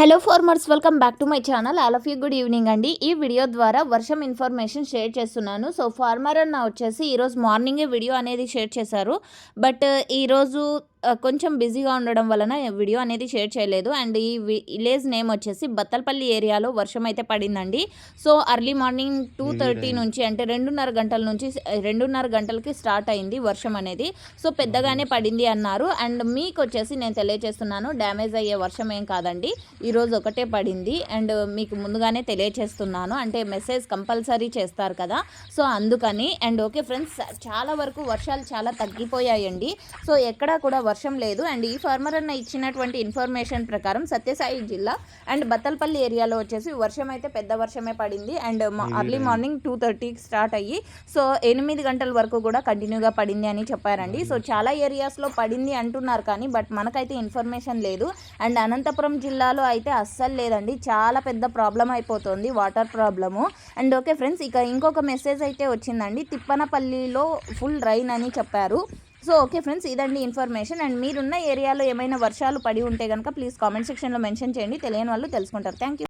Hello farmers welcome back to my channel all of you good evening అండి ఈ video ద్వారా వర్షం information share చేస్తున్నాను. సో ఫార్మర్ అన్న వచ్చేసి ఈరోజు మార్నింగే వీడియో అనేది షేర్ చేశారు. బట్ ఈరోజు కొంచెం బిజీగా ఉండడం వలన వీడియో అనేది షేర్ చేయలేదు. అండ్ ఈ విలేజ్ నేమ్ వచ్చేసి బత్తలపల్లి ఏరియాలో వర్షం అయితే పడిందండి. So early morning two thirty నుంచి అంటే రెండున్నర గంటల నుంచి రెండున్నర గంటలకి స్టార్ట్ అయింది వర్షం అనేది. సో పెద్దగానే పడింది అన్నారు. అండ్ మీకు వచ్చేసి నేను తెలియజేస్తున్నాను డ్యామేజ్ అయ్యే వర్షం ఏం కాదండి. ఈరోజు ఒకటే పడింది. అండ్ మీకు ముందుగానే తెలియజేస్తున్నాను అంటే మెసేజ్ కంపల్సరీ చేస్తారు కదా. సో అందుకని అండ్ ఓకే ఫ్రెండ్స్ చాలా వరకు వర్షాలు చాలా తగ్గిపోయాయండి. సో ఎక్కడా కూడా వర్షం లేదు. అండ్ ఈ ఫార్మర్ అన్న ఇచ్చినటువంటి ఇన్ఫర్మేషన్ ప్రకారం సత్యసాయి జిల్లా అండ్ బత్తలపల్లి ఏరియాలో వచ్చేసి వర్షం అయితే పెద్ద వర్షమే పడింది. అండ్ అర్లీ మార్నింగ్ టూ థర్టీకి స్టార్ట్ అయ్యి సో ఎనిమిది గంటల వరకు కూడా కంటిన్యూగా పడింది అని చెప్పారండి. సో చాలా ఏరియాస్లో పడింది అంటున్నారు కానీ బట్ మనకైతే ఇన్ఫర్మేషన్ లేదు. అండ్ అనంతపురం జిల్లాలో అయితే అస్సలు లేదండి. చాలా పెద్ద ప్రాబ్లం అయిపోతుంది water problem. And okay friends ఇక ఇంకొక మెసేజ్ అయితే వచ్చిందండి. తిప్పనపల్లిలో ఫుల్ రైన్ అని చెప్పారు. సో ఓకే ఫ్రెండ్స్ ఇదండి ఇన్ఫర్మేషన్. అండ్ మీరున్న ఏరియాలో ఏమైనా వర్షాలు పడి ఉంటే కనుక ప్లీజ్ కామెంట్ సెక్షన్లో మెన్షన్ చేయండి. తెలియని వాళ్ళు తెలుసుకుంటారు. Thank you.